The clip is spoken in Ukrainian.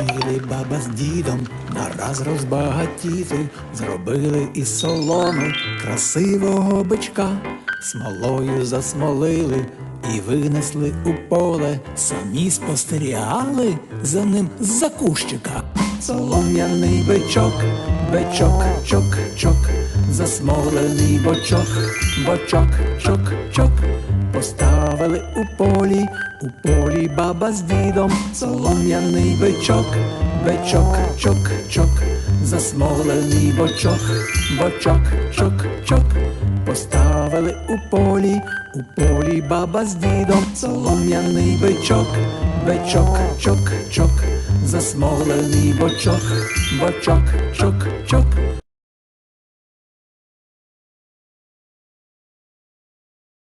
Хотіли баба з дідом нараз розбагатіти, зробили із соломи красивого бичка, смолою засмолили і винесли у поле, самі спостерігали за ним з-за кущика. Солом'яний бичок, бичок, чок, чок, засмолений бочок, бочок, чок, чок. Поставили у полі, у полі баба з дідом, солом'яний бичок, бичок, чок, чок, засмолений бочок, бочок, чок, чок. Поставили у полі, у полі баба з дідом, солом'яний бичок, бичок, чок, чок, засмолений бочок, бочок, чок, чок.